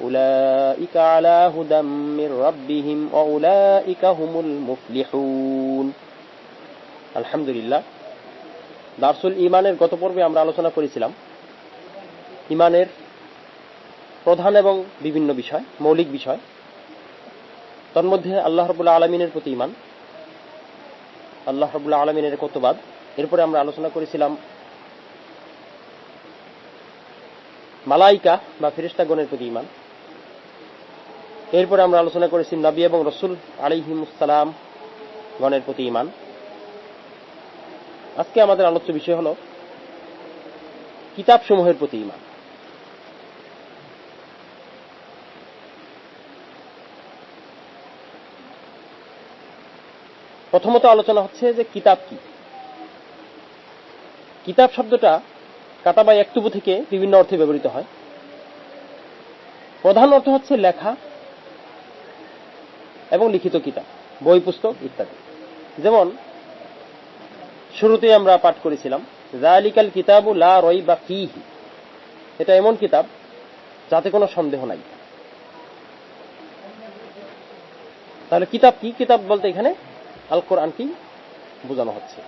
أولئك على هدى من ربهم وأولئك هم المفلحون الحمد لله দার্সুল ইমানের গত পর্বে আমরা আলোচনা করেছিলাম ইমানের প্রধান এবং বিভিন্ন বিষয় মৌলিক বিষয় তন্মধ্যে আল্লাহ রবুল্লা আলমিনের প্রতি ইমান আল্লাহ রবুল্লা আলমিনের কতবাদ এরপরে আমরা আলোচনা করেছিলাম মালাইকা বা ফেরিস্তাগণের প্রতি ইমান এরপরে আমরা আলোচনা করেছি নবী এবং রসুল আলিহিমুসালাম গণের প্রতি ইমান আজকে আমাদের আলোচ্য বিষয় হল কিতাব সমূহের প্রতি ইমান প্রথমত আলোচনা হচ্ছে যে কিতাব কি? কিতাব শব্দটা কাতাবা একটুবু থেকে বিভিন্ন অর্থে ব্যবহৃত হয়। প্রধান অর্থ হচ্ছে লেখা এবং লিখিত কিতাব, বই, পুস্তক ইত্যাদি। যেমন শুরুতে আমরা পাঠ করেছিলাম জালিকাল কিতাবু লা রই বা ফিহি। এটা এমন কিতাব যাতে কোনো সন্দেহ নাই। তাহলে কিতাব কি? কিতাব বলতে এখানে আল কোরআনটি বোঝানো হচ্ছে।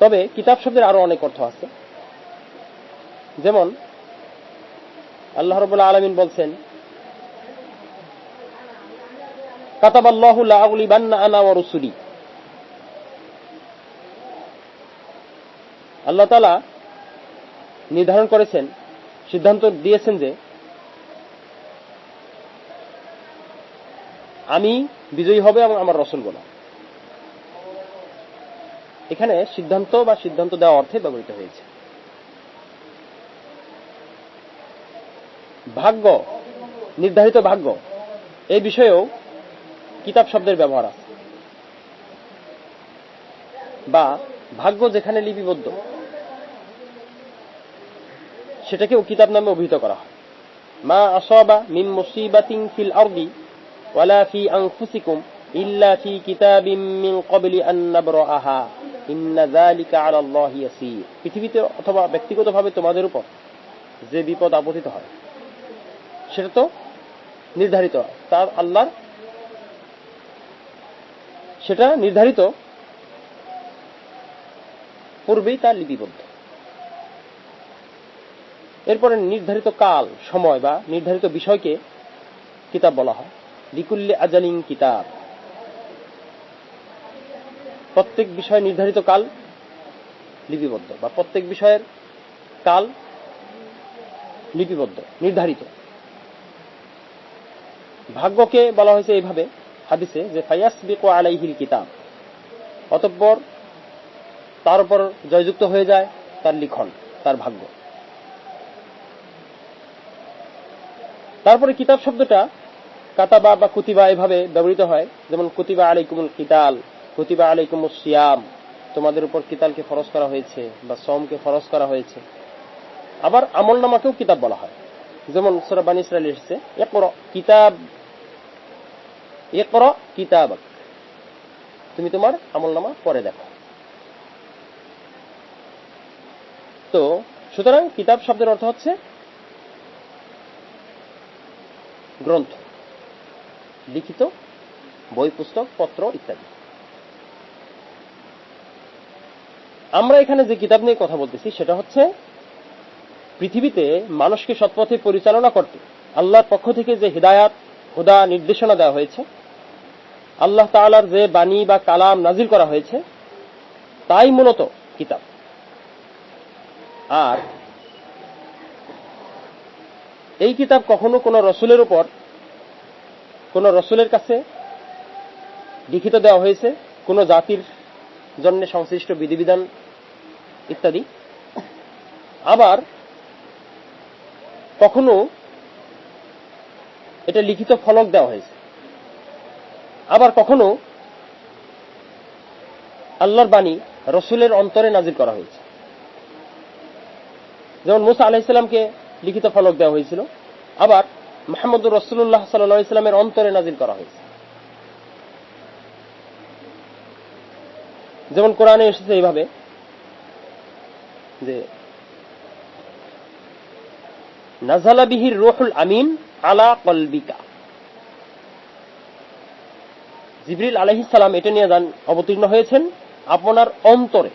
তবে কিতাব শব্দের আরও অনেক অর্থ আছে। যেমন আল্লাহ রবুল্লা আলমিন বলছেন রুসুলি। আল্লাহ তাআলা নির্ধারণ করেছেন, সিদ্ধান্ত দিয়েছেন যে, আমি বিজয়ী হবে এবং আমার রসুলগোলা এখানে সিদ্ধান্ত বা সিদ্ধান্ত দেওয়া অর্থে ব্যবহৃত হয়েছে। ভাগ্য, নির্ধারিত ভাগ্য, এই বিষয়েও কিতাব শব্দের ব্যবহার আছে। বা ভাগ্য যেখানে লিপিবদ্ধ, সেটাকেও কিতাব নামে অভিহিত করা হয়। মা আসবা মিম মুসিবাতিন ফিল আরদি ওয়ালা ফি আনফুসিকুম ইল্লা ফি কিতাবিম মিন ক্বাবলি আন নাবরাহা ইন্না যালিকা আলা আল্লাহি ইয়াসির। পৃথিবীতে অথবা ব্যক্তিগতভাবে তোমাদের উপর যে বিপদ আপতিত হয় সেটা তো নির্ধারিত। তার আল্লাহর সেটা নির্ধারিত পূর্বেই তার লিপিবদ্ধ। এরপরে নির্ধারিত কাল, সময় বা নির্ধারিত বিষয়কে কিতাব বলা হয়। লিকুল্লে আজালিং কিতাব। প্রত্যেক বিষয় নির্ধারিত কাল লিপিবদ্ধ বা প্রত্যেক বিষয়ের কাল লিপিবদ্ধ, নির্ধারিত। ভাগ্যকে বলা হয়েছে এইভাবে হাদিসে যে, ফায়াসবিকু আলাইহিল কিতাব। অতঃপর তার উপর জয়যুক্ত হয়ে যায় তার লিখন, তার ভাগ্য। তারপরে কিতাব শব্দটা কাতাবা বা কুতিবা এভাবে ব্যবহৃত হয়, যেমন কুতিবা আলাইকুমুল কিতাল, কুতিবা আলাইকুমুল সিয়াম, তোমাদের উপর কিতালকে ফরজ করা হয়েছে বা সমকে ফরজ করা হয়েছে। আবার আমল নামাকেও কিতাব বলা হয়। যেমন সুরা বানী ইসরায়েল এসেছে একর কিতাব একর কিতাব তুমি তোমার আমল নামা পরে দেখো। তো, সুতরাং কিতাব শব্দের অর্থ হচ্ছে গ্রন্থ, লিখিত বই, পুস্তক, পত্র ইত্যাদি। আমরা এখানে যে কিতাব নিয়ে কথা বলতেছি, সেটা হচ্ছে পৃথিবীতে মানুষকে সৎপথে পরিচালনা করতে, আল্লাহর পক্ষ থেকে যে হৃদায়াত, হুদা, নির্দেশনা দেওয়া হয়েছে আল্লাহ তাআলার যে বাণী বা কালাম নাজিল করা হয়েছে, তাই মূলত কিতাব। আর এই কিতাব কখনো কোনো রসুলের উপর, কোন রসুলের কাছে লিখিত দেওয়া হয়েছে, কোন জাতির জন্য সংশ্লিষ্ট বিধিবিধান ইত্যাদি। আবার কখনো এটা লিখিত ফলক দেওয়া হয়েছে। আবার কখনো আল্লাহর বাণী রসুলের অন্তরে নাজির করা হয়েছে। যেমন মুসা আলাহিসাল্লামকে লিখিত ফলক দেওয়া হয়েছিল, আবার মাহমুদুর রসুল্লাহ সাল্লাহ ইসলামের অন্তরে নাজিল করা হয়েছে। যেমন কোরআনে এসেছে এইভাবে যে, নাজালা বিহির রোহুল আমিন আলা কলবিকা। জিবরিল আলহিস সালাম এটা নিয়ে যান, অবতীর্ণ হয়েছেন আপনার অন্তরে।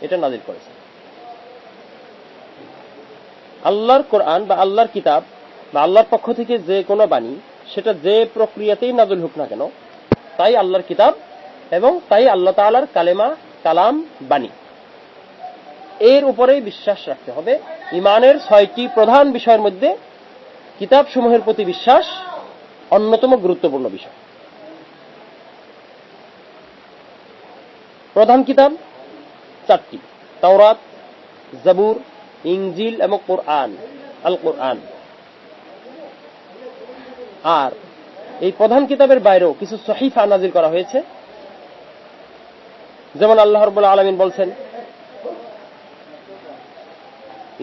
এটা নাজিল করেছেন। আল্লাহর কোরআন বা আল্লাহর কিতাব বা আল্লাহর পক্ষ থেকে যে কোনো বাণী, সেটা যে প্রক্রিয়াতেই নাজুল হোক না কেন, তাই আল্লাহর কিতাব এবং তাই আল্লাহ তাআলার কালেমা, কালাম, বাণী। এর উপরেই বিশ্বাস রাখতে হবে। ইমানের ছয়টি প্রধান বিষয়ের মধ্যে কিতাব সমূহের প্রতি বিশ্বাস অন্যতম গুরুত্বপূর্ণ বিষয়। প্রধান কিতাব চারটি। তাওরাত, জাবুর ইংজিল এবং কোরআন আল কোরআন আর এই প্রধান কিতাবের বাইরেও কিছু সহিফা নাজিল করা হয়েছে। যেমন আল্লাহ রব্বুল আলমিন বলছেন,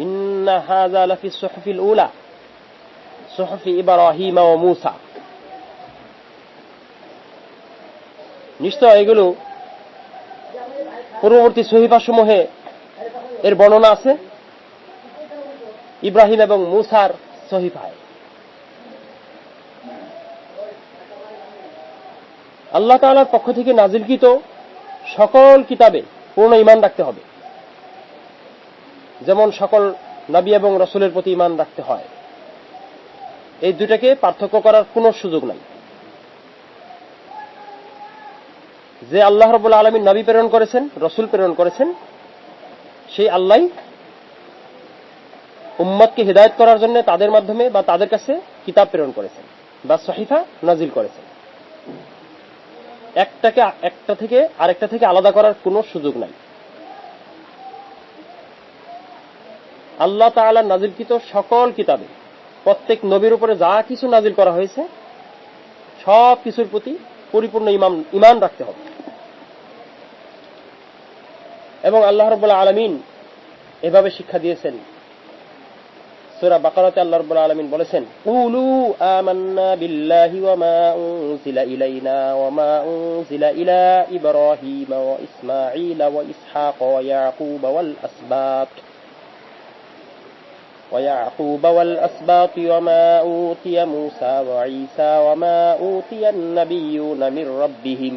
ইন্না হাযা লাফি সুহফিল উলা সুহফি ইব্রাহিম ওয়া মূসা নিশ্চয় এগুলো পূর্ববর্তী সহিফা সমূহে এর বর্ণনা আছে। ইব্রাহিম এবং মুসার সহিফায় আল্লাহ তাআলার পক্ষ থেকে নাজিলকৃত সকল কিতাবে পূর্ণ ইমান রাখতে হবে। যেমন সকল নবী এবং রসুলের প্রতি ইমান রাখতে হয়। এই দুটাকে পার্থক্য করার কোনো সুযোগ নাই। যে আল্লাহ রবুল্লা আলমী নবী প্রেরণ করেছেন, রসুল প্রেরণ করেছেন, সেই আল্লাহ উম্মতকে হৃদায়ত করার জন্য তাদের মাধ্যমে বা তাদের কাছে কিতাব প্রেরণ করেছেন বা সহিফা নাজিল করেছেন। একটাকে একটা থেকে আরেকটা থেকে আলাদা করার কোনো সুযোগ নাই। আল্লাহ তাআলা নাজিলকৃত সকল কিতাবে, প্রত্যেক নবীর উপরে যা কিছু নাজিল করা হয়েছে সব কিছুর প্রতি পরিপূর্ণ ইমান ইমান রাখতে হবে। এবং আল্লাহ রব্বুল্লাহ আলমিন এভাবে শিক্ষা দিয়েছেন সূরা বাকারাতে আল্লাহ রাব্বুল আলামিন বলেছেন কুলু আমান্না বিল্লাহি ওয়া মা উনজিলা ইলাইনা ওয়া মা উনজিলা ইলা ইব্রাহিম ওয়া ইসমাঈল ওয়া ইসহাক ওয়া ইয়াকুব ওয়াল আসবাত ويعقوب والأسباط وما أوتي موسى وعيسى وما أوتي النبيون من ربهم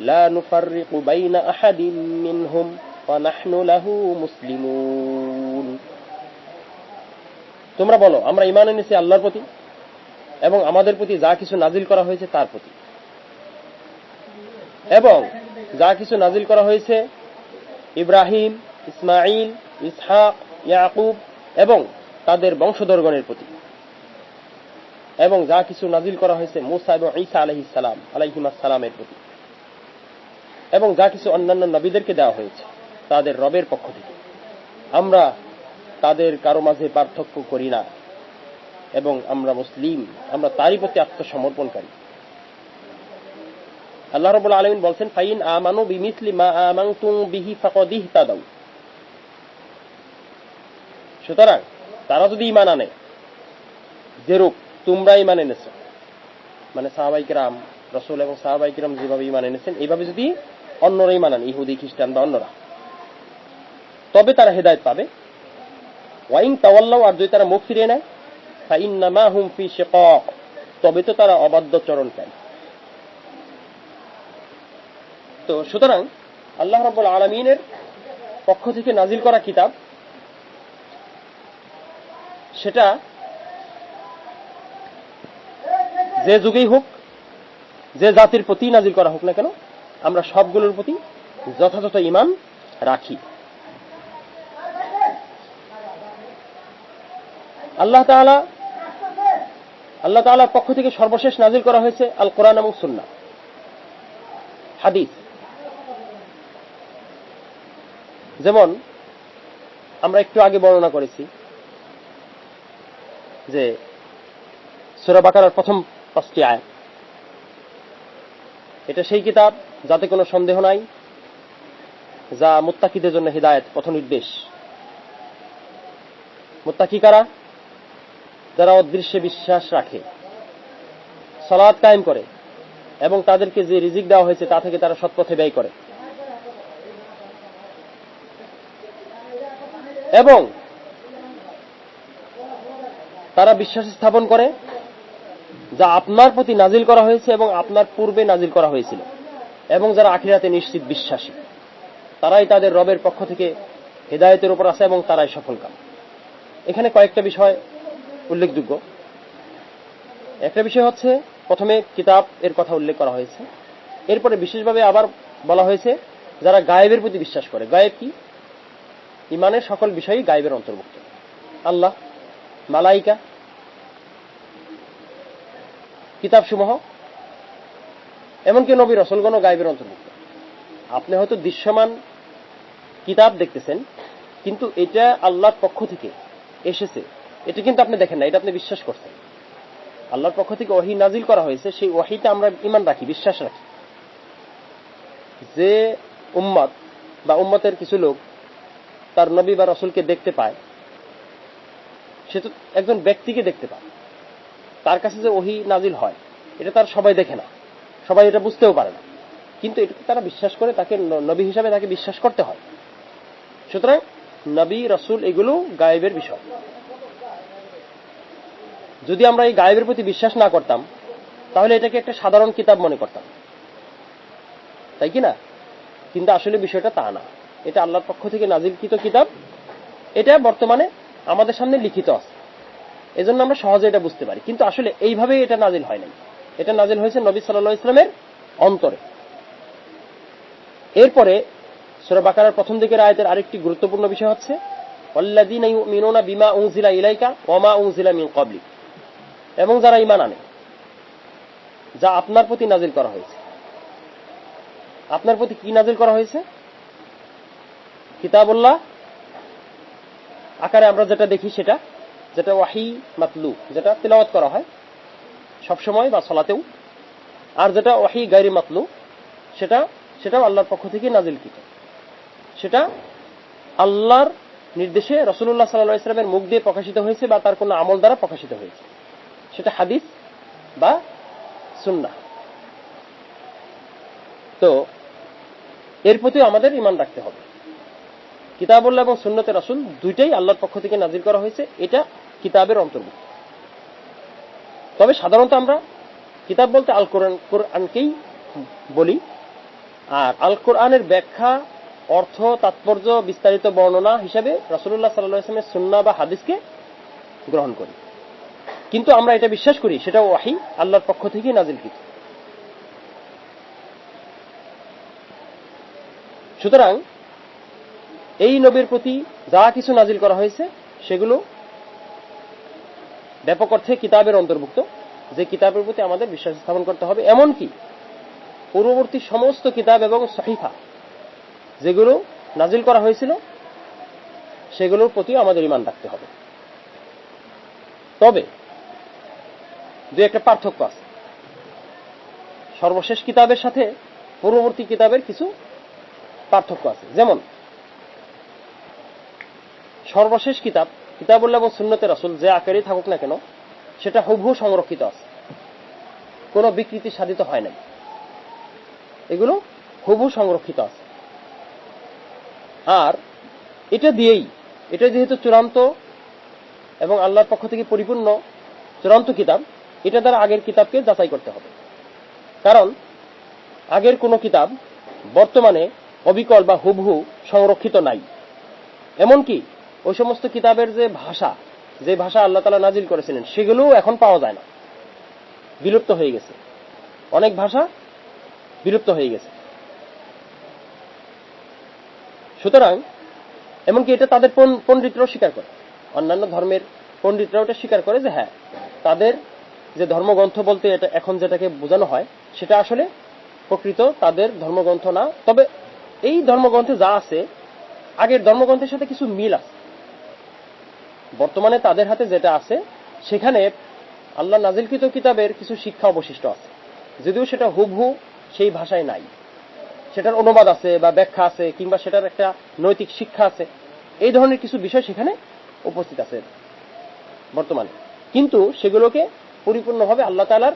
لا نفرق بين أحد منهم ونحن له مسلمون তোমরা বলো আমরা ইমান এনেছি আল্লাহর প্রতি এবং আমাদের প্রতি যা কিছু নাজিল করা হয়েছে তার প্রতি এবং যা কিছু নাজিল করা হয়েছে ইব্রাহিম ইসমাইল ইসহাক ইয়াকুব এবং তাদের বংশধরগণের প্রতি এবং যা কিছু নাজিল করা হয়েছে মুসা এবং ঈসা আলহিস সালাম আলাইহিমাস সালামের প্রতি এবং যা কিছু অন্যান্য নবীদেরকে দেওয়া হয়েছে, তাদের রবের পক্ষ থেকে। আমরা তাদের কারও মাঝে পার্থক্য করি না। এবং আমরা মুসলিম, আমরা তারই প্রতি আত্মসমর্পণকারী। আল্লাহ রবুল আলমিন বলছেন, ফাইন আমানু বিমিসলি মা আমাং আমানতুম বিহি ফাকদিহ তাদাউ সুতরাং তারা যদি ইমান আনে, যেরূপ তোমরা ইমান এনেছ মানে সাহাবাই কিরাম, রসুল এবং সাহাবাই কিরাম যেভাবে ইমান এনেছেন, এইভাবে যদি অন্যরা ইমান আন ইহুদি, খ্রিস্টান বা অন্যরা। তবে তারা হেদায়ত পাবে। ওয়াইন তাওয়াল্লাও আর যদি তারা মুখ ফিরিয়ে নেয়, ফাইন্নামা হুম ফি শিকাক, তবে তো তারা অবাধ্য চরণকারী। তো সুতরাং আল্লাহ রাব্বুল আলামিনের পক্ষ থেকে নাজিল করা কিতাব, সেটা যে যুগেই হোক, যে জাতির প্রতি নাজিল করা হোক না কেন আমরা সবগুলোর প্রতি যথাযথ ইমান রাখি। আল্লাহ তাআলা, আল্লাহ তাআলার পক্ষ থেকে সর্বশেষ নাজিল করা হয়েছে আল কোরআন এবং সুন্নাহ। হাদিস। যেমন আমরা একটু আগে বর্ণনা করেছি যে সুরা বাকারার প্রথম পাঁচটি আয় এটা সেই কিতাব যাতে কোনো সন্দেহ নাই, যা মুত্তাকিদের জন্য হৃদায়ত পথ নির্দেশ। মুত্তাকি কারা? যারা অদৃশ্যে বিশ্বাস রাখে সলাদ কায়েম করে, এবং তাদেরকে যে রিজিক দেওয়া হয়েছে তা থেকে তারা সৎপথে ব্যয় করে। এবং তারা বিশ্বাস স্থাপন করে, যা আপনার প্রতি নাজিল করা হয়েছে এবং আপনার পূর্বে নাজিল করা হয়েছিল। এবং যারা আখিরাতে নিশ্চিত বিশ্বাসী, তারাই তাদের রবের পক্ষ থেকে হেদায়তের উপর আছে এবং তারাই সফল কাম। এখানে কয়েকটা বিষয় উল্লেখযোগ্য। একটা বিষয় হচ্ছে, প্রথমে কিতাব এর কথা উল্লেখ করা হয়েছে। এরপরে বিশেষভাবে আবার বলা হয়েছে, যারা গায়েবের প্রতি বিশ্বাস করে। গায়েব কি? ইমানের সকল বিষয়ই গায়েবের অন্তর্ভুক্ত। আল্লাহ, মালাইকা, কিতাবসমূহ এমনকি নবী রসলগণ গায়েবের অন্তর্ভুক্ত। আপনি হয়তো দৃশ্যমান কিতাব দেখতেছেন, কিন্তু এটা আল্লাহর পক্ষ থেকে এসেছে। এটা কিন্তু আপনি দেখেন না, এটা আপনি বিশ্বাস করছেন। আল্লাহর পক্ষ থেকে ওহি নাজিল করা হয়েছে, সেই ওহিটা আমরা ইমান রাখি, বিশ্বাস রাখি। যে উম্মত বা উম্মতের কিছু লোক তার নবী বা রসুলকে দেখতে পায়, সে তো একজন ব্যক্তিকে দেখতে পায়। তার কাছে যে ওহি নাজিল হয়, এটা তার সবাই দেখে না। সবাই এটা বুঝতেও পারে না। কিন্তু এটাকে তারা বিশ্বাস করে তাকে নবী হিসাবে তাকে বিশ্বাস করতে হয়। সুতরাং নবী, রসুল এগুলো গায়েবের বিষয়। যদি আমরা এই গায়েবের প্রতি বিশ্বাস না করতাম, তাহলে এটাকে একটা সাধারণ কিতাব মনে করতাম। তাই কি না? কিন্তু আসলে বিষয়টা তা না। এটা আল্লাহর পক্ষ থেকে নাজিলকৃত কিতাব। এটা বর্তমানে আমাদের সামনে লিখিত আছে। এজন্য আমরা সহজে এটা বুঝতে পারি। কিন্তু আসলে এইভাবে এটা নাজিল হয় নাই। এটা নাজিল হয়েছে নবী সাল্লাহ ইসলামের অন্তরে। এরপরে সুরা বাকারার প্রথম দিকের আয়াতের আরেকটি গুরুত্বপূর্ণ বিষয় হচ্ছে এবং যারা ইমান আনে, যা আপনার প্রতি নাজিল করা হয়েছে। আপনার প্রতি কি নাজিল করা হয়েছে? কিতাবুল্লাহ, আকারে আমরা যেটা দেখি সেটা, যেটা ওয়াহি মাতলু যেটা তেলাওয়াত করা হয় সবসময় বা সলাতেও। আর যেটা ওয়াহি গাইরি মাতলু, সেটা, সেটাও আল্লাহর পক্ষ থেকে নাজিলকৃত। সেটা আল্লাহর নির্দেশে রসুল্লাহ সাল্লাহ ইসলামের মুখ দিয়ে প্রকাশিত হয়েছে বা তার কোনো আমল দ্বারা প্রকাশিত হয়েছে। সেটা হাদিস বা সুন্না তো, এর প্রতিও আমাদের ইমান রাখতে হবে। কিতাবুল্লাহ এবং সুন্নতে রাসুল দুইটাই আল্লাহর পক্ষ থেকে নাজির করা হয়েছে, এটা কিতাবের অন্তর্ভুক্ত। তবে সাধারণত আমরা কিতাব বলতে আল কোরআন কোরআনকেই বলি। আর আল কোরআনের ব্যাখ্যা, অর্থ, তাৎপর্য, বিস্তারিত বর্ণনা হিসাবে রাসুল্লাহ সাল্লাহ ইসলামের সুন্না বা হাদিসকে গ্রহণ করি। কিন্তু আমরা এটা বিশ্বাস করি, সেটা ওয়াহি, আল্লাহর পক্ষ থেকেই নাজিলকৃত। সুতরাং এই নবীর প্রতি যা কিছু নাজিল করা হয়েছে, সেগুলো ব্যাপক অর্থে কিতাবের অন্তর্ভুক্ত, যে কিতাবের প্রতি আমাদের বিশ্বাস স্থাপন করতে হবে। এমনকি পূর্ববর্তী সমস্ত কিতাব এবং সহিফা যেগুলো নাজিল করা হয়েছিল, সেগুলোর প্রতিও আমাদের ইমান রাখতে হবে। তবে দু একটা পার্থক্য আছে। সর্বশেষ কিতাবের সাথে পূর্ববর্তী কিতাবের কিছু পার্থক্য আছে। যেমন, সর্বশেষ কিতাব কিতাবুল্লাহ এবং সুন্নতে রাসুল যে আকারেই থাকুক না কেন, সেটা হুবহু সংরক্ষিত আছে। কোনো বিকৃতি সাধিত হয় নাই। এগুলো হুবহু সংরক্ষিত আছে। আর এটা দিয়েই, এটা যেহেতু চূড়ান্ত এবং আল্লাহর পক্ষ থেকে পরিপূর্ণ চূড়ান্ত কিতাব, এটা দ্বারা আগের কিতাবকে যাচাই করতে হবে। কারণ আগের কোনো কিতাব বর্তমানে অবিকল বা হুবহু সংরক্ষিত নাই। এমনকি ওই সমস্ত কিতাবের যে ভাষা যে ভাষা আল্লাহ তালা নাজিল করেছিলেন, সেগুলোও এখন পাওয়া যায় না। বিলুপ্ত হয়ে গেছে। অনেক ভাষা বিলুপ্ত হয়ে গেছে। সুতরাং, এমনকি এটা তাদের পণ্ডিতরাও স্বীকার করে। অন্যান্য ধর্মের পণ্ডিতরাও এটা স্বীকার করে যে হ্যাঁ তাদের যে ধর্মগ্রন্থ বলতে এটা এখন যেটাকে বোঝানো হয়, সেটা আসলে প্রকৃত তাদের ধর্মগ্রন্থ না। তবে এই ধর্মগ্রন্থে যা আছে, আগের ধর্মগ্রন্থের সাথে কিছু মিল আছে। বর্তমানে তাদের হাতে যেটা আছে, সেখানে আল্লাহ নাজিলকৃত কিতাবের কিছু শিক্ষা অবশিষ্ট আছে। যদিও সেটা হুবহু সেই ভাষায় নাই। সেটার অনুবাদ আছে বা ব্যাখ্যা আছে, কিংবা সেটার একটা নৈতিক শিক্ষা আছে। এই ধরনের কিছু বিষয় সেখানে উপস্থিত আছে বর্তমানে। কিন্তু সেগুলোকে পরিপূর্ণভাবে আল্লাহ তালার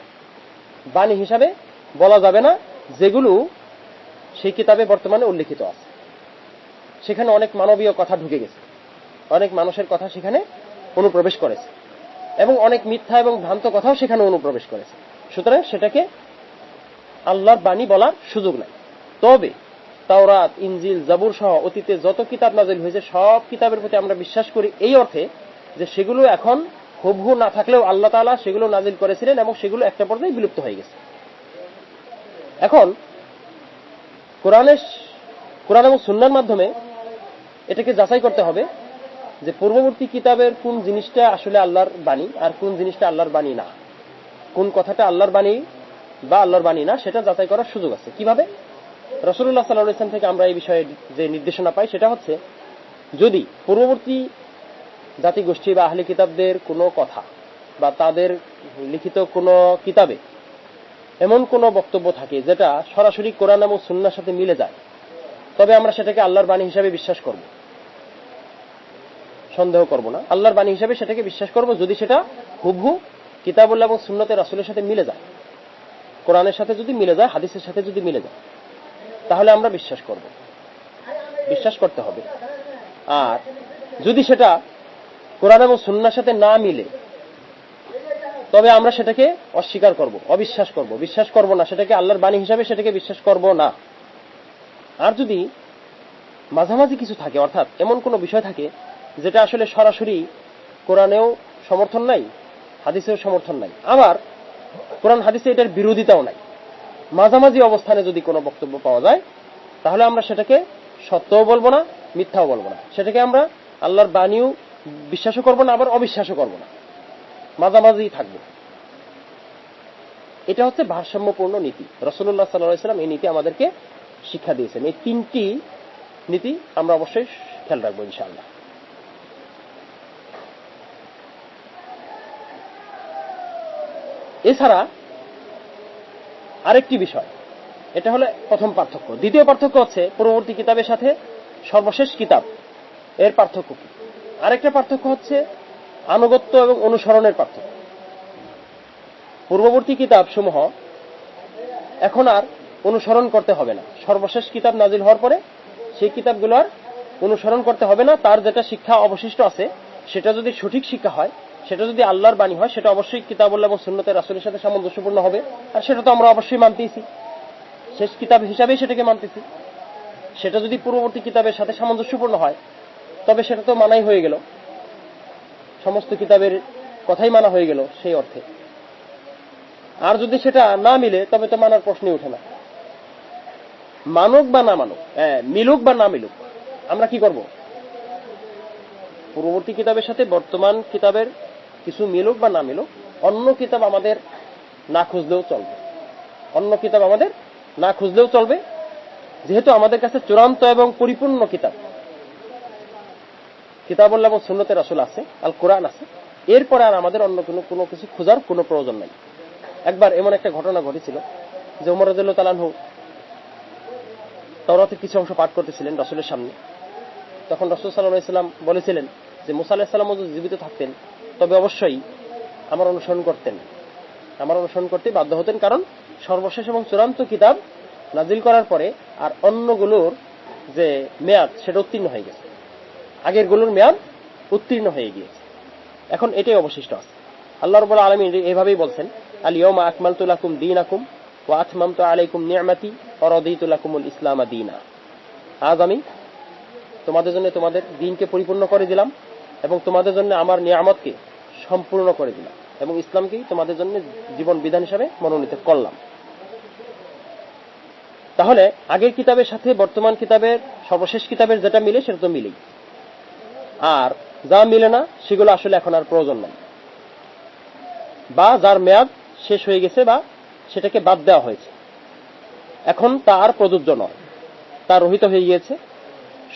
বাণী হিসাবে বলা যাবে না, যেগুলো সেই কিতাবে বর্তমানে উল্লেখিত আছে। সেখানে অনেক মানবীয় কথা ঢুকে গেছে। অনেক মানুষের কথা সেখানে অনুপ্রবেশ করেছে। এবং অনেক মিথ্যা এবং ভ্রান্ত কথাও সেখানে অনুপ্রবেশ করেছে। সুতরাং সেটাকে আল্লাহর বাণী বলার সুযোগ নাই। তবে তাওরাত, ইনজিল, জাবুর সহ অতীতে যত কিতাব নাজিল হয়েছে, সব কিতাবের প্রতি আমরা বিশ্বাস করি এই অর্থে যে সেগুলো এখন হুবহু না থাকলেও আল্লাহ তাআলা সেগুলো নাজিল করেছিলেন এবং সেগুলো একটা পর্যায়ে বিলুপ্ত হয়ে গেছে। এখন কোরআনের, কোরআন এবং সুন্নার মাধ্যমে এটাকে যাচাই করতে হবে যে পূর্ববর্তী কিতাবের কোন জিনিসটা আসলে আল্লাহর বাণী আর কোন জিনিসটা আল্লাহর বাণী না? কোন কথাটা আল্লাহর বাণী বা আল্লাহর বাণী না, সেটা যাচাই করার সুযোগ আছে। কীভাবে? রসুল্লাহ সাল্লাহ ইসলাম থেকে আমরা এই বিষয়ে যে নির্দেশনা পাই, সেটা হচ্ছে যদি পূর্ববর্তী জাতিগোষ্ঠী বা আহলি কিতাবদের কোনো কথা বা তাদের লিখিত কোনো কিতাবে এমন কোনো বক্তব্য থাকে যেটা সরাসরি কোরআন এবং সুন্নার সাথে মিলে যায়, তবে আমরা সেটাকে আল্লাহর বাণী হিসাবে বিশ্বাস করব। সন্দেহ করব না। আল্লাহর বাণী হিসাবে সেটাকে বিশ্বাস করব যদি সেটা হুবহু কিতাবুল্লাহ এবং সুন্নতের রাসুলের সাথে মিলে যায়। কোরআনের সাথে যদি মিলে যায়, হাদিসের সাথে যদি মিলে যায়, তাহলে আমরা বিশ্বাস করব। বিশ্বাস করতে হবে। আর যদি সেটা কোরআন এবং সুন্নার সাথে না মিলে, তবে আমরা সেটাকে অস্বীকার করব, অবিশ্বাস করব। বিশ্বাস করব না, সেটাকে আল্লাহর বাণী হিসাবে সেটাকে বিশ্বাস করব না। আর যদি মাঝামাঝি কিছু থাকে, অর্থাৎ এমন কোনো বিষয় থাকে যেটা আসলে সরাসরি কোরআনেও সমর্থন নাই, হাদিসেও সমর্থন নাই। আবার কোরআন হাদিসে এটার বিরোধিতাও নাই। মাঝামাঝি অবস্থানে যদি কোনো বক্তব্য পাওয়া যায়, তাহলে আমরা সেটাকে সত্যও বলব না, মিথ্যাও বলব না। সেটাকে আমরা আল্লাহর বাণীও বিশ্বাসও করব না, আবার অবিশ্বাসও করব না। মাঝামাঝি থাকব। এটা হচ্ছে ভারসাম্যপূর্ণ নীতি। রসুল্লাহ সাল্লাম এই নীতি আমাদেরকে শিক্ষা দিয়েছেন। এই তিনটি নীতি আমরা অবশ্যই খেয়াল রাখব, ইনশাআল্লাহ। এছাড়া আরেকটি বিষয়, এটা হলো প্রথম পার্থক্য। দ্বিতীয় পার্থক্য হচ্ছে পূর্ববর্তী কিতাবের সাথে সর্বশেষ কিতাব এর পার্থক্য কি? আরেকটা পার্থক্য হচ্ছে আনুগত্য এবং অনুসরণের পার্থক্য। পূর্ববর্তী কিতাব সমূহ এখন আর অনুসরণ করতে হবে না। সর্বশেষ কিতাব নাজিল হওয়ার পরে সেই কিতাবগুলো আর অনুসরণ করতে হবে না। তার যেটা শিক্ষা অবশিষ্ট আছে, সেটা যদি সঠিক শিক্ষা হয় সেটা যদি আল্লাহর বাণী হয়, সেটা অবশ্যই কিতাবুল্লাহ এবং সুন্নতের রাসুলের সাথে সামঞ্জস্যপূর্ণ হবে। আর সেটা তো আমরা অবশ্যই মানতেইছি শেষ কিতাব হিসাবেই সেটাকে মানতেছি। সেটা যদি পূর্ববর্তী কিতাবের সাথে সামঞ্জস্যপূর্ণ হয়, তবে সেটা তো মানাই হয়ে গেল। সমস্ত কিতাবের কথাই মানা হয়ে গেল সেই অর্থে। আর যদি সেটা না মিলে, তবে তো মানার প্রশ্নই ওঠে না। মানুক বা না মানুক হ্যাঁ মিলুক বা না মিলুক, আমরা কি করব? পূর্ববর্তী কিতাবের সাথে বর্তমান কিতাবের কিছু মিলুক বা না মিলুক, অন্য কিতাব আমাদের না খুঁজলেও চলবে। অন্য কিতাব আমাদের না খুঁজলেও চলবে, যেহেতু আমাদের কাছে চূড়ান্ত এবং পরিপূর্ণ কিতাব। কিতাবুল্লাহ এবং সুন্নতের আসল আছে, আল কোরআন আছে। এরপরে আর আমাদের অন্য কোনো কোনো কিছু খোঁজার কোনো প্রয়োজন নাই। একবার এমন একটা ঘটনা ঘটেছিল যে উমর রাদিয়াল্লাহু তাআলাহু তাওরাতের কিছু অংশ পাঠ করতেছিলেন রসুলের সামনে। তখন রসুল সাল্লাহ ইসলাম বলেছিলেন যে মুসা আলাহ সাল্লাম যদি জীবিত থাকতেন তবে অবশ্যই আমার অনুসরণ করতেন। আমার অনুসরণ করতে বাধ্য হতেন কারণ সর্বশেষ এবং চূড়ান্ত কিতাব নাজিল করার পরে আর অন্যগুলোর যে মেয়াদ, সেটা উত্তীর্ণ হয়ে গেছে। আগেরগুলোর মেয়াদ উত্তীর্ণ হয়ে গিয়েছে। এখন এটাই অবশিষ্ট আছে। আল্লাহ রবুল্লা আলমী এভাবেই বলছেন আলিয়মা আকমালতুলাকুম দিন আকুম ও আথমাম তো আলাইকুম নিয়ামাতি অরদিতুলাকুমুল ইসলামা দিনা। আজ আমি তোমাদের জন্য তোমাদের দিনকে পরিপূর্ণ করে দিলাম। এবং তোমাদের জন্য আমার নিয়ামতকে সম্পূর্ণ করে দিলাম এবং ইসলামকেই তোমাদের জন্য জীবন বিধান হিসাবে মনোনীত করলাম। তাহলে আগের কিতাবের সাথে বর্তমান কিতাবের সর্বশেষ কিতাবের যেটা মিলে সেটা তো মিলেই। আর যা মিলে না, সেগুলো আসলে এখন আর প্রয়োজন নাই। বা যার মেয়াদ শেষ হয়ে গেছে বা সেটাকে বাদ দেওয়া হয়েছে। এখন তা আর প্রযোজ্য নয়। তা রহিত হয়ে গিয়েছে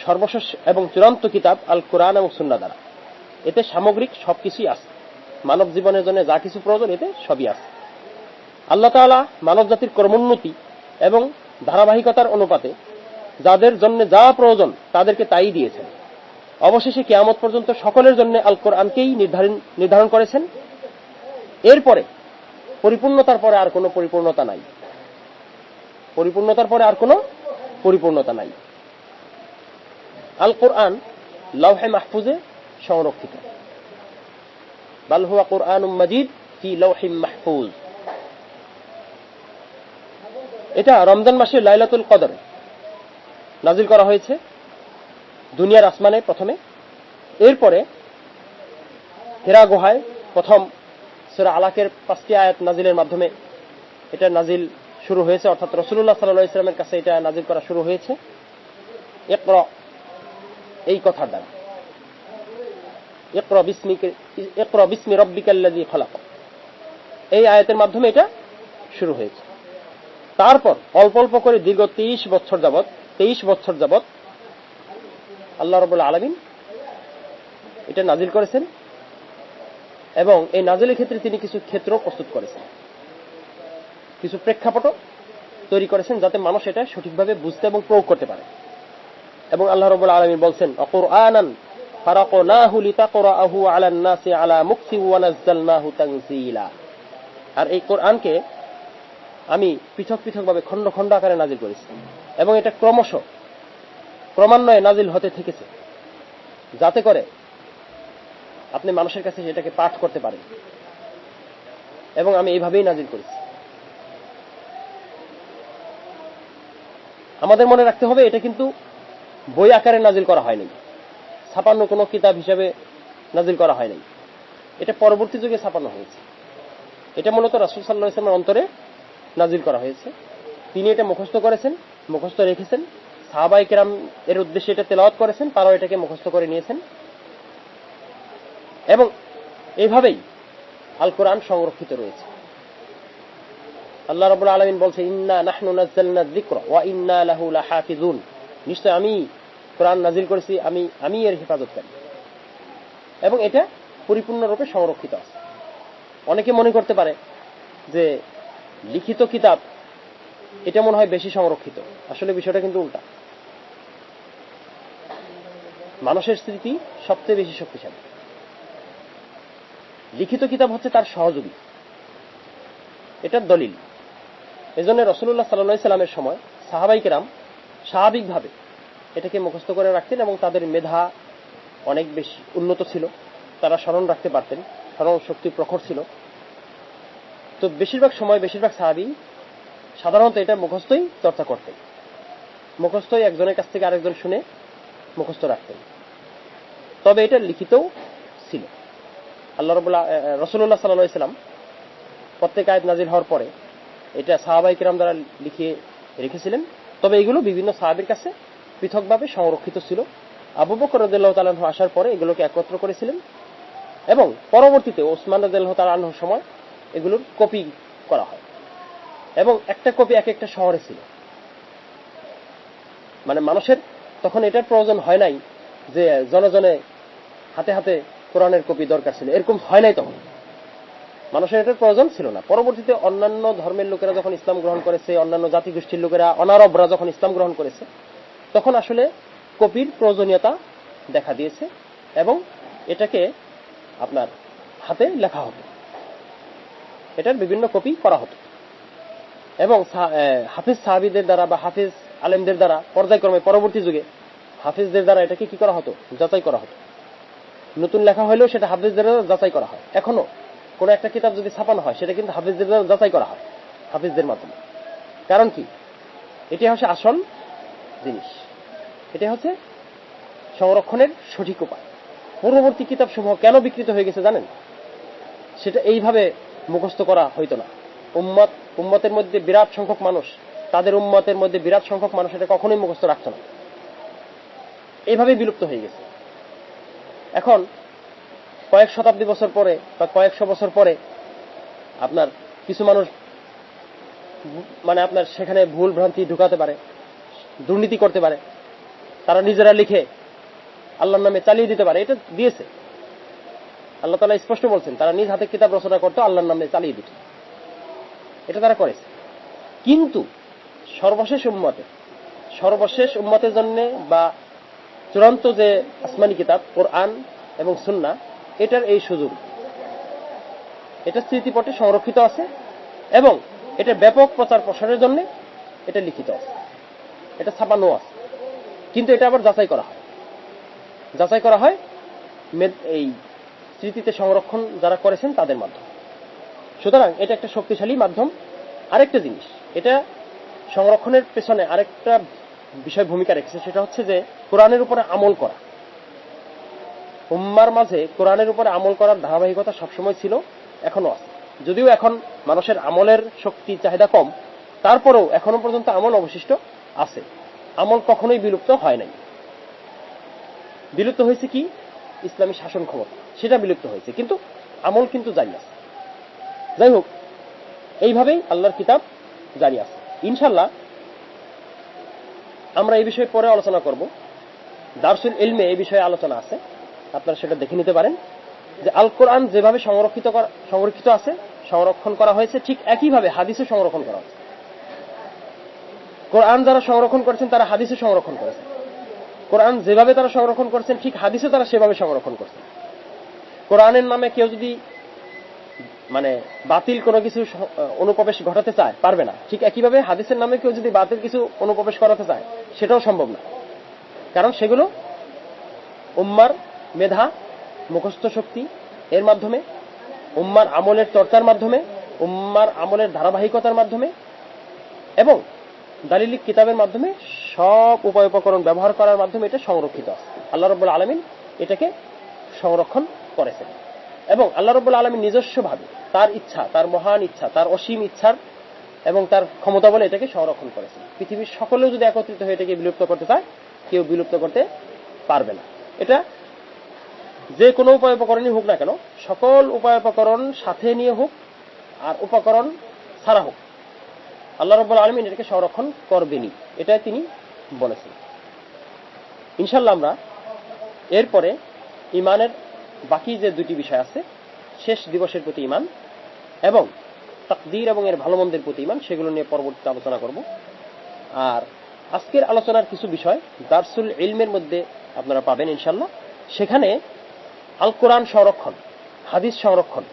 সর্বশেষ এবং চূড়ান্ত কিতাব আল কোরআন এবং সুন্না দ্বারা। এতে সামগ্রিক সবকিছুই আছে। মানব জীবনের জন্য যা কিছু প্রয়োজন, এতে সবই আছে। আল্লাহ তাআলা মানব জাতির কর্মোন্নতি এবং ধারাবাহিকতার অনুপাতে যাদের জন্য যা প্রয়োজন তাদেরকে তাই দিয়েছেন। অবশেষে কেয়ামত পর্যন্ত সকলের জন্য আল কোরআনকেই নির্ধারণ নির্ধারণ করেছেন। এরপরে পরিপূর্ণতার পরে আর কোনো পরিপূর্ণতা নাই। পরিপূর্ণতার পরে আর কোনো পরিপূর্ণতা নাই। আল কোরআন লৌহে মাহফুজে সংরক্ষিত। বাল হুয়া কোরআন মাজিদ ফি লৌহিম মাহফুজ। এটা রমজান মাসের লাইলাতুল কদর। নাজিল করা হয়েছে দুনিয়ার আসমানে প্রথমে। এরপরে হেরা গুহায় প্রথম সুরা আলাকের পাঁচটি আয়াত নাজিলের মাধ্যমে এটা নাজিল শুরু হয়েছে। অর্থাৎ রসুল্লাহ সাল্লাহ ইসলামের কাছে এটা নাজিল করা শুরু হয়েছে। ইকর এই কথার দ্বারা। এই আয়াতের মাধ্যমে এটা শুরু হয়েছে। তারপর অল্প অল্প করে দীর্ঘ তেইশ বছর যাবৎ তেইশ বছর যাবৎ আল্লাহ রবুল্লা আলমিন এটা নাজিল করেছেন এবং এই নাজিলের ক্ষেত্রে তিনি কিছু ক্ষেত্র প্রস্তুত করেছেন। কিছু প্রেক্ষাপট তৈরি করেছেন যাতে মানুষ এটা সঠিকভাবে বুঝতে এবং প্রয়োগ করতে পারে। এবং আল্লাহ রবুল্লা আলমিন বলছেন অকর আনান ফারাকনাহু লিতাকরাহু আলান নাসি আলা মুকসি ওয়া নাযালনাহু তানজিলা। আর এই কোরআনকে আমি পৃথক পৃথকভাবে খণ্ড খণ্ড আকারে নাজিল করেছি। এবং এটা ক্রমশ ক্রমান্বয়ে নাজিল হতে থেকেছে। যাতে করে আপনি মানুষের কাছে সেটাকে পাঠ করতে পারেন। এবং আমি এইভাবেই নাজিল করেছি। আমাদের মনে রাখতে হবে এটা কিন্তু বই আকারে নাজিল করা হয়নি। ছাপান্ন কোনো কিতাব হিসাবে নাজিল করা হয় নাই। এটা পরবর্তী যুগে ছাপানো হয়েছে। এটা মূলত রাসুল সাল্লাহ ইসলামের অন্তরে নাজিল করা হয়েছে। তিনি এটা মুখস্থ করেছেন, মুখস্থ রেখেছেন। সাহাবাই কেরাম এর উদ্দেশ্যে এটা তেলাওয়াত করেছেন, তারাও এটাকে মুখস্থ করে নিয়েছেন। এবং এইভাবেই আল কোরআন সংরক্ষিত রয়েছে। আল্লাহ রাব্বুল আলামিন বলছে, ইন্না নাহনু নাযালনা যিকরা ওয়া ইন্না লাহু লাহাফিজুন নিশ্চয় আমি কোরআন নাজিল করেছি, আমি আমি এর হেফাজতকারী। এবং এটা পরিপূর্ণরূপে সংরক্ষিত আছে। অনেকে মনে করতে পারে যে লিখিত কিতাব, এটা মনে হয় বেশি সংরক্ষিত। আসলে বিষয়টা কিন্তু উল্টা। মানুষের স্মৃতি সবচেয়ে বেশি শক্তিশালী। লিখিত কিতাব হচ্ছে তার সহযোগী। এটার দলিল। এজন্য রসুল্লাহ সাল্লাহ সাল্লামের সময় সাহাবাই কেরাম স্বাভাবিকভাবে এটাকে মুখস্থ করে রাখতেন এবং তাদের মেধা অনেক বেশি উন্নত ছিল। তারা স্মরণ রাখতে পারতেন। স্মরণ শক্তি প্রখর ছিল। তো বেশিরভাগ সময় বেশিরভাগ সাহাবি সাধারণত এটা মুখস্থই চর্চা করতেন। মুখস্থই একজনের কাছ থেকে আরেকজন শুনে মুখস্থ রাখতেন। তবে এটা লিখিতও ছিল। আল্লাহ রবুল্লাহ রসুল্লাহ সাল্লাহ ইসলাম প্রত্যেক আয়াত নাজির হওয়ার পরে এটা সাহাবাই কিরাম দ্বারা লিখিয়ে রেখেছিলেন। তবে এগুলো বিভিন্ন সাহাবের কাছে পৃথকভাবে সংরক্ষিত ছিল। আবু বকর রদুল্লাহ তালাহ আসার পরে এগুলোকে একত্র করেছিলেন এবং পরবর্তীতে ওসমান রদুল্লাহ তালাহর সময় এগুলোর কপি করা হয় এবং একটা কপি এক একটা শহরে ছিল। মানে মানুষের তখন এটার প্রয়োজন হয় নাই যে জনজনে হাতে হাতে কোরআনের কপি দরকার ছিল। এরকম হয় নাই তখন। মানুষের এটার প্রয়োজন ছিল না। পরবর্তীতে অন্যান্য ধর্মের লোকেরা যখন ইসলাম গ্রহণ করেছে, অন্যান্য জাতিগোষ্ঠীর লোকেরা, অনারবরা যখন ইসলাম গ্রহণ করেছে তখন আসলে কপির প্রয়োজনীয়তা দেখা দিয়েছে এবং এটাকে আপনার হাতে লেখা হতো এটার বিভিন্ন কপি করা হতো এবং হাফিজ সাহাবিদের দ্বারা বা হাফিজ আলেমদের দ্বারা পর্যায়ক্রমে পরবর্তী যুগে হাফিজদের দ্বারা এটাকে কি করা হতো? যাচাই করা হতো। নতুন লেখা হলেও সেটা হাফিজদের দ্বারা যাচাই করা হয়। এখনও কোনো একটা কিতাব যদি ছাপানো হয়, সেটা কিন্তু হাফিজদের দ্বারা যাচাই করা হয়, হাফিজদের মাধ্যমে। কারণ কি? এটি হচ্ছে আসল জিনিস। এটা হচ্ছে সংরক্ষণের সঠিক উপায়। পূর্ববর্তী কিতাব সমূহ কেন বিকৃত হয়ে গেছে জানেন? সেটা এইভাবে মুখস্থ করা হইতো না। উম্মত, উম্মতের মধ্যে বিরাট সংখ্যক মানুষ, তাদের উম্মতের মধ্যে বিরাট সংখ্যক মানুষ এটা কখনোই মুখস্থ রাখতো না। এইভাবে বিলুপ্ত হয়ে গেছে। এখন কয়েক শতাব্দী বছর পরে বা কয়েকশো বছর পরে আপনার কিছু মানুষ মানে আপনার সেখানে ভুল ভ্রান্তি ঢুকাতে পারে, দুর্নীতি করতে পারে। তারা নিজেরা লিখে আল্লাহর নামে চালিয়ে দিতে পারে, এটা দিয়েছে। আল্লাহ তালা স্পষ্ট বলছেন, তারা নিজ হাতে কিতাব রচনা করতো, আল্লাহর নামে চালিয়ে দিত। এটা তারা করেছে। কিন্তু সর্বশেষ উম্মতে, সর্বশেষ উম্মতের জন্য বা চূড়ান্ত যে আসমানি কিতাব, কোরআন এবং সুন্না এটার এই সুযোগ। এটা স্মৃতিপটে সংরক্ষিত আছে এবং এটা ব্যাপক প্রচার প্রসারের জন্য এটা লিখিত আছে। এটা ছাপানো আছে। কিন্তু এটা আবার যাচাই করা হয়। যাচাই করা হয় এই স্মৃতিতে সংরক্ষণ যারা করেছেন তাদের মাধ্যমে। সুতরাং এটা একটা শক্তিশালী মাধ্যম। আরেকটা জিনিস, এটা সংরক্ষণের পেছনে আরেকটা বিষয় ভূমিকা রেখেছে, সেটা হচ্ছে যে কোরআনের উপরে আমল করা। উম্মার মাঝে কোরআনের উপরে আমল করার ধারাবাহিকতা সবসময় ছিল, এখনও আছে। যদিও এখন মানুষের আমলের শক্তি চাহিদা কম, তারপরেও এখনও পর্যন্ত আমল অবশিষ্ট আছে। আমল কখনোই বিলুপ্ত হয় নাই। বিলুপ্ত হয়েছে কি? ইসলামী শাসন ক্ষমতা। সেটা বিলুপ্ত হয়েছে। কিন্তু আমল কিন্তু জারি আছে। যাই হোক, এইভাবেই আল্লাহর কিতাব জারি আছে। ইনশাল্লাহ আমরা এই বিষয়ে পরে আলোচনা করব। দার্সুল ইলমে এই বিষয়ে আলোচনা আছে। আপনারা সেটা দেখে নিতে পারেন যে আল কোরআন যেভাবে সংরক্ষিত সংরক্ষিত আছে, সংরক্ষণ করা হয়েছে ঠিক একইভাবে হাদিসও সংরক্ষণ করা হয়েছে। কোরআন যারা সংরক্ষণ করেছেন, তারা হাদিসে সংরক্ষণ করেছেন। কোরআন যেভাবে তারা সংরক্ষণ করেছেন, ঠিক হাদিসে তারা সেভাবে সংরক্ষণ করছেন। কোরআনের নামে কেউ যদি মানে বাতিল কোনো কিছু অনুপ্রবেশ ঘটাতে চায়, পারবে না। ঠিক একইভাবে হাদিসের নামে কেউ যদি বাতিল কিছু অনুপ্রবেশ করাতে চায়, সেটাও সম্ভব না। কারণ সেগুলো উম্মার মেধা, মুখস্থ শক্তি, এর মাধ্যমে, উম্মার আমলের চর্চার মাধ্যমে, উম্মার আমলের ধারাবাহিকতার মাধ্যমে, এবং দালিলিক কিতাবের মাধ্যমে সব উপায় উপকরণ ব্যবহার করার মাধ্যমে এটা সংরক্ষিত। আছে আল্লাহ রব্বুল আলমিন এটাকে সংরক্ষণ করেছেন। এবং আল্লাহ রব্বুল আলমিন নিজস্বভাবে তার ইচ্ছা, তার মহান ইচ্ছা, তার অসীম ইচ্ছার এবং তার ক্ষমতা বলে এটাকে সংরক্ষণ করেছেন। পৃথিবীর সকলেও যদি একত্রিত হয়ে এটাকে বিলুপ্ত করতে চায়, কেউ বিলুপ্ত করতে পারবে না। এটা যে কোনো উপায় উপকরণই হোক না কেন, সকল উপায় উপকরণ সাথে নিয়ে হোক আর উপকরণ ছাড়া হোক আল্লাহ রব্বুল আলমিন এটাকে সংরক্ষণ করবেনই। এটাই তিনি বলেছেন। ইনশাল্লাহ আমরা এরপরে ইমানের বাকি যে দুটি বিষয় আছে, শেষ দিবসের প্রতি ইমান এবং তাকদির এবং এর ভালো মন্দের প্রতি ইমান সেগুলো নিয়ে পরবর্তীতে আলোচনা করব। আর আজকের আলোচনার কিছু বিষয় দার্সুল ইলমের মধ্যে আপনারা পাবেন ইনশাল্লাহ সেখানে আল কোরআন সংরক্ষণ, হাদিস সংরক্ষণ,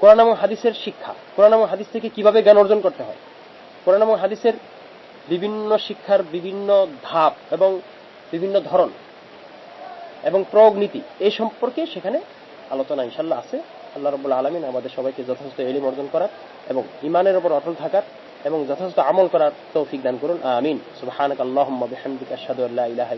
কোরআন এবং হাদিসের শিক্ষা, কোরআন এবং হাদিস থেকে কীভাবে জ্ঞান অর্জন করতে হয় কোরআন এবং হাদিসের বিভিন্ন শিক্ষার বিভিন্ন ধাপ এবং বিভিন্ন ধরন এবং প্রয়োগ নীতি এই সম্পর্কে সেখানে আলোচনা ইনশাল্লাহ আছে। আল্লাহ রবুল আলমিন আমাদের সবাইকে যথেষ্ট এলিম অর্জন করার এবং ইমানের ওপর অটল থাকার এবং যথেষ্ট আমল করার তৌফিক দান করুন। আমিন। সুবহানাক আল্লাহুম্মা বিহামদিকা আশহাদু আল্লা ইলাহা